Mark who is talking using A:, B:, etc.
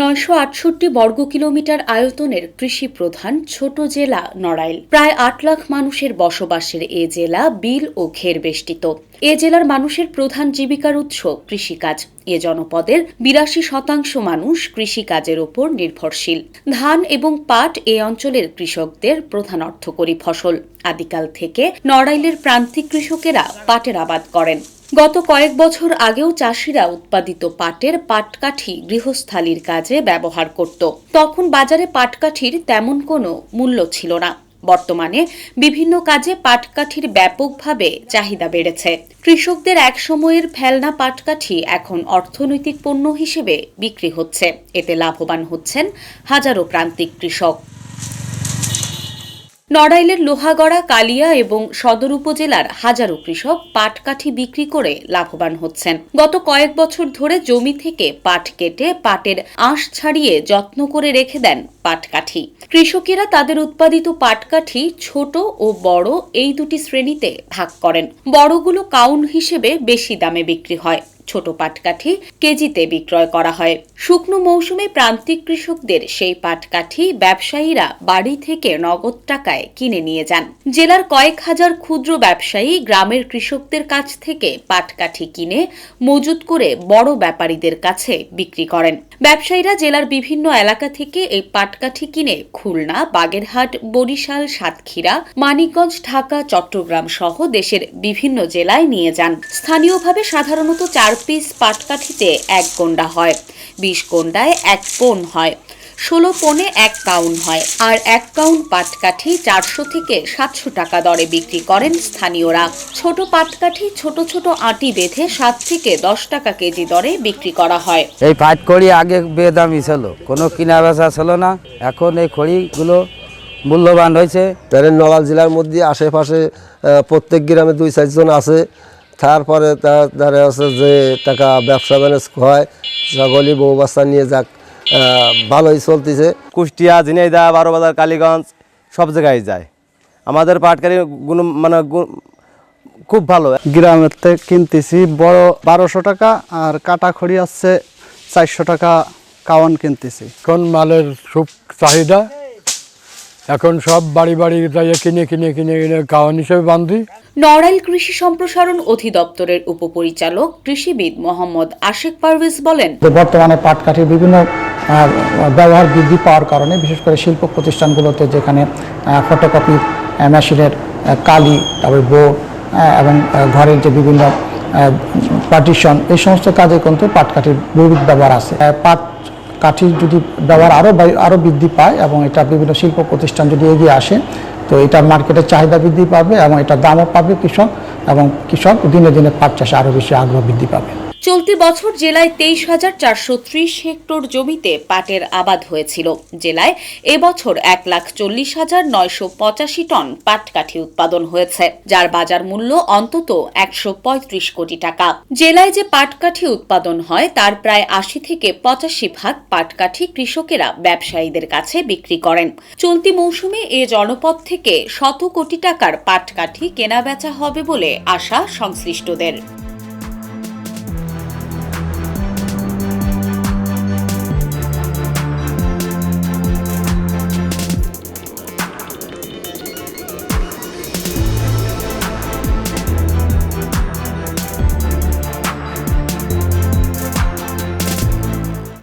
A: নয়শো আটষট্টি বর্গ কিলোমিটার আয়তনের কৃষি প্রধান ছোট জেলা নড়াইল। প্রায় আট লাখ মানুষের বসবাসের এ জেলা বিল ও ঘের বেষ্টিত। এ জেলার মানুষের প্রধান জীবিকার উৎস কৃষিকাজ। এ জনপদের বিরাশি শতাংশ মানুষ কৃষিকাজের ওপর নির্ভরশীল। ধান এবং পাট এ অঞ্চলের কৃষকদের প্রধান অর্থকরী ফসল। আদিকাল থেকে নড়াইলের প্রান্তিক কৃষকেরা পাটের আবাদ করেন। গত কয়েক বছর আগেও চাষিরা উৎপাদিত পাটের পাটকাঠি গৃহস্থালির কাজে ব্যবহার করত। তখন বাজারে পাটকাঠির তেমন কোনো মূল্য ছিল না। বর্তমানে বিভিন্ন কাজে পাটকাঠির ব্যাপকভাবে চাহিদা বেড়েছে। কৃষকদের এক সময়ের ফেলনা পাটকাঠি এখন অর্থনৈতিক পণ্য হিসেবে বিক্রি হচ্ছে। এতে লাভবান হচ্ছেন হাজারো প্রান্তিক কৃষক। নড়াইলের লোহাগড়া, কালিয়া এবং সদর উপজেলার হাজারো কৃষক পাটকাঠি বিক্রি করে লাভবান হচ্ছেন। গত কয়েক বছর ধরে জমি থেকে পাট কেটে পাটের আঁশ ছাড়িয়ে যত্ন করে রেখে দেন পাটকাঠি। কৃষকেরা তাদের উৎপাদিত পাটকাঠি ছোট ও বড় এই দুটি শ্রেণীতে ভাগ করেন। বড়গুলো কাউন হিসেবে বেশি দামে বিক্রি হয়। ছোট পাটকাঠি কেজিতে বিক্রয় করা হয়। শুকনো মৌসুমে প্রান্তিক কৃষকদের সেই পাটকাঠি ব্যবসায়ীরা বাড়ি থেকে নগদ টাকায় কিনে নিয়ে যান। জেলার কয়েক হাজার ক্ষুদ্র ব্যবসায়ী গ্রামের কৃষকদের কাছ থেকে পাটকাঠি কিনে মজুত করে বড় ব্যাপারীদের কাছে বিক্রি করেন। ব্যবসায়ীরা জেলার বিভিন্ন এলাকা থেকে এই পাটকাঠি কিনে খুলনা, বাগেরহাট, বরিশাল, সাতক্ষীরা, মানিকগঞ্জ, ঢাকা, চট্টগ্রাম সহ দেশের বিভিন্ন জেলায় নিয়ে যান। স্থানীয়ভাবে সাধারণত চার পিস পাটকাঠিতে এক গন্ডা হয় বিশ গন্ডায় এক কোণ হয় ষোলো পনে এক কাউন হয় আর এক কাউন পাটকাঠি চারশো থেকে সাতশো টাকা দরে বিক্রি করেন স্থানীয়রা। ছোট পাটকাঠি ছোট ছোট আটি বেঁধে সাত থেকে দশ টাকা কেজি দরে বিক্রি করা হয়।
B: এই পাট খড়ি আগে বেদামি ছিল কোনো কিনা বেচা ছিল না। এখন এই খড়িগুলো মূল্যবান হয়েছে।
C: তাদের নড়াইল জেলার মধ্যে আশেপাশে আহ, প্রত্যেক গ্রামে দুই চারজন আছে। তারপরে তার হচ্ছে যে টাকা ব্যবসা ম্যানেজ হয় ছাগলি বউ বাচ্চা নিয়ে যাক ভালোই চলতেছে।
D: কুষ্টিয়া ঝিনাইদহ বারোবাজার কালীগঞ্জ সব জায়গায় যায়। আমাদের পাটকারি গুণ মানে গুণ- খুব ভালো।
E: গ্রামের থেকে কিনতেছি বড় বারোশো টাকা আর কাটা খড়ি আছে চারশো টাকা কাওয়ান কিনতেছি।
F: কোন মালের খুব চাহিদা। এখন সব বাড়ি বাড়ি যাইয়ে কিনে কিনে কিনে কিনে কাওয়ান হিসেবে বান্ধি।
A: নড়াইল কৃষি সম্প্রসারণ অধিদপ্তরের উপপরিচালক কৃষিবিদ মোহাম্মদ আশেক পারভেজ বলেন
G: যে বর্তমানে পাটকাঠির বিভিন্ন ব্যবহার বৃদ্ধি পাওয়ার কারণে বিশেষ করে শিল্প প্রতিষ্ঠানগুলোতে যেখানে ফটোকপি মেশিনের কালি তারপরে বোর্ড এবং ঘরের যে বিভিন্ন পার্টিশন এই সমস্ত কাজে কিন্তু পাটকাঠির বহুবিধ ব্যবহার আছে। পাট কাঠির যদি ব্যবহার আরও আরও বৃদ্ধি পায় এবং এটা বিভিন্ন শিল্প প্রতিষ্ঠান যদি এগিয়ে আসে, তো এটা মার্কেটের চাহিদা বৃদ্ধি পাবে এবং এটা দামও পাবে কৃষক এবং কৃষক দিনে দিনে পাট চাষে আরও বেশি আগ্রহ বৃদ্ধি পাবে।
A: চলতি বছর জেলায় তেইশ হাজার চারশো ত্রিশ হেক্টর জমিতে পাটের আবাদ হয়েছিল। জেলায় এবছর এক লাখ চল্লিশ হাজার নয়শো পঁচাশি টন পাটকাঠি উৎপাদন হয়েছে, যার বাজার মূল্য অন্তত একশো পঁয়ত্রিশ কোটি টাকা। জেলায় যে পাটকাঠি উৎপাদন হয়, তার প্রায় আশি থেকে পঁচাশি ভাগ পাটকাঠি কৃষকেরা ব্যবসায়ীদের কাছে বিক্রি করেন। চলতি মৌসুমে এ জনপদ থেকে শত কোটি টাকার পাটকাঠি কেনাবেচা হবে বলে আশা সংশ্লিষ্টদের।